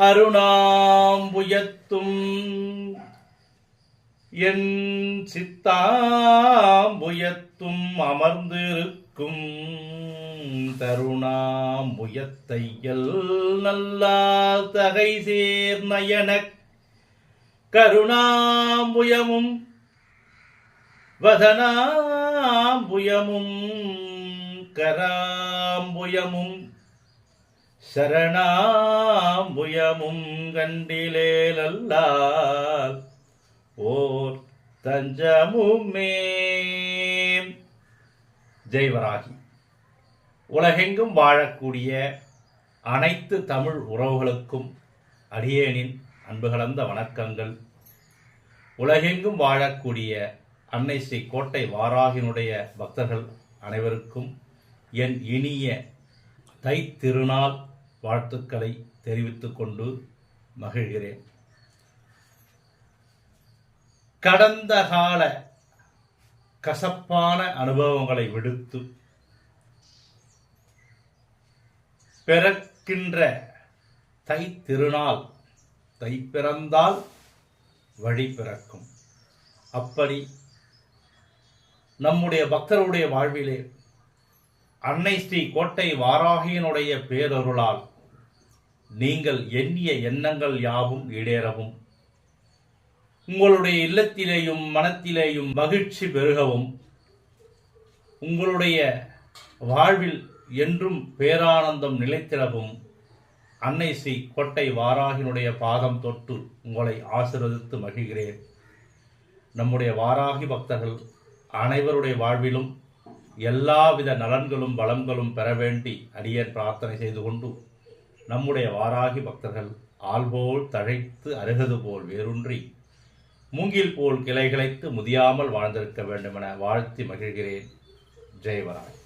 அருணாம்புயத்தும் என் சித்தாம்புயத்தும் அமர்ந்திருக்கும் தருணாம்புயத்தையல் நல்லா தகை சேர் நயனக் கருணாம்புயமும் வதனாம்புயமும் கராம்புயமும் சரணாம்புயமும் கண்டிலேலல்லால் ஓர் தஞ்சமுமே. ஜெய்வராகி. உலகெங்கும் வாழக்கூடிய அனைத்து தமிழ் உறவுகளுக்கும் அடியேனின் அன்பு கலந்த வணக்கங்கள். உலகெங்கும் வாழக்கூடிய அன்னை ஸ்ரீ கோட்டை வாராகினுடைய பக்தர்கள் அனைவருக்கும் என் இனிய தை திருநாள் வாழ்த்துக்களை தெரிவித்துக் கொண்டு மகிழ்கிறேன். கடந்த கால கசப்பான அனுபவங்களை விடுத்து பிறக்கின்ற தை திருநாள் தை பிறந்தால் வழி பிறக்கும். அப்படி நம்முடைய பக்தருடைய வாழ்விலே அன்னை ஸ்ரீ கோட்டை வாராகியனுடைய பேரருளால் நீங்கள் எண்ணிய எண்ணங்கள் யாவும் இடேறவும் உங்களுடைய இல்லத்திலேயும் மனத்திலேயும் மகிழ்ச்சி பெருகவும். உங்களுடைய வாழ்வில் என்றும் பேரானந்தம் நிலைத்திடவும். அன்னை ஸ்ரீ கோட்டை வாராகினுடைய பாதம் தொட்டு உங்களை ஆசிர்வதித்து மகிழ்கிறேன். நம்முடைய வாராகி பக்தர்கள் அனைவருடைய வாழ்விலும் எல்லாவித நலன்களும் வளங்களும் பெற வேண்டி அடியேன் பிரார்த்தனை செய்து கொண்டு நம்முடைய வாராகி பக்தர்கள் ஆள்போல் தழைத்து அருகது போல் வேரூன்றி மூங்கில் போல் கிளைகிளைத்து முதியாமல் வாழ்ந்திருக்க வேண்டுமென வாழ்த்தி மகிழ்கிறேன். ஜெயவராய்